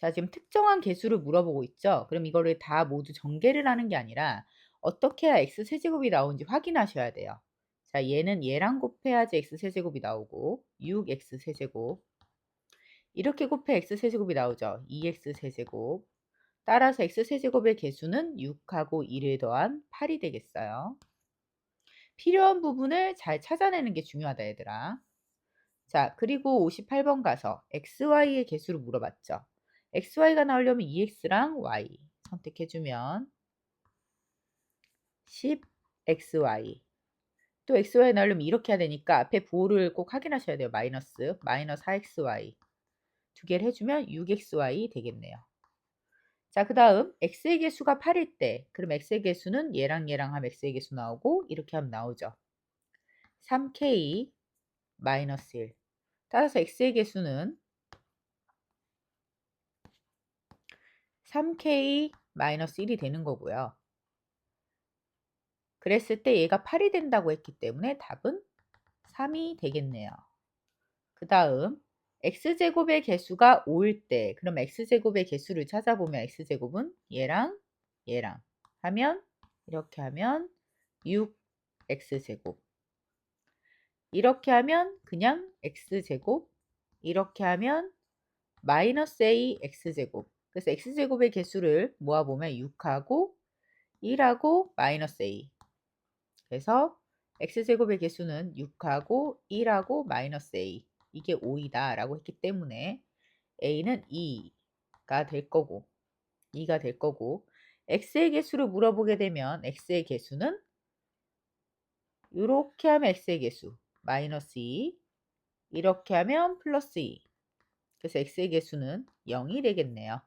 자, 지금 특정한 개수를 물어보고 있죠? 그럼 이거를 다 모두 전개를 하는 게 아니라 어떻게 해야 x 세제곱이 나오는지 확인하셔야 돼요. 자, 얘는 얘랑 곱해야지 x 세제곱이 나오고 6x 세제곱 이렇게 곱해 x 세제곱이 나오죠. 2x 세제곱 따라서 x 세제곱의 개수는 6하고 1을 더한 8이 되겠어요. 필요한 부분을 잘 찾아내는 게 중요하다 얘들아. 자, 그리고 58번 가서 xy의 개수를 물어봤죠. Xy가 나오려면 2x랑 y 선택해주면 10xy 또 xy 나오려면 이렇게 해야 되니까 앞에 부호를 꼭 확인하셔야 돼요. 마이너스 마이너스 4xy 두 개를 해주면 6xy 되겠네요. 자, 그 다음 x의 개수가 8일 때 그럼 x의 개수는 얘랑 얘랑 하면 x의 개수 나오고 이렇게 하면 나오죠. 3k 마이너스 1 따라서 x의 개수는 3k 마이너스 1이 되는 거고요. 그랬을 때 얘가 8이 된다고 했기 때문에 답은 3이 되겠네요. 그 다음 x제곱의 개수가 5일 때 그럼 x제곱의 개수를 찾아보면 x제곱은 얘랑 얘랑 하면 이렇게 하면 6x제곱 이렇게 하면 그냥 x제곱 이렇게 하면 마이너스 a x제곱 그래서 x제곱의 개수를 모아보면 6하고 1하고 마이너스 a. 그래서 x제곱의 개수는 6하고 1하고 마이너스 a. 이게 5이다 라고 했기 때문에 a는 2가 될 거고 2가 될 거고 x의 개수를 물어보게 되면 x의 개수는 이렇게 하면 x의 개수 마이너스 2 이렇게 하면 플러스 2 그래서 x의 개수는 0이 되겠네요.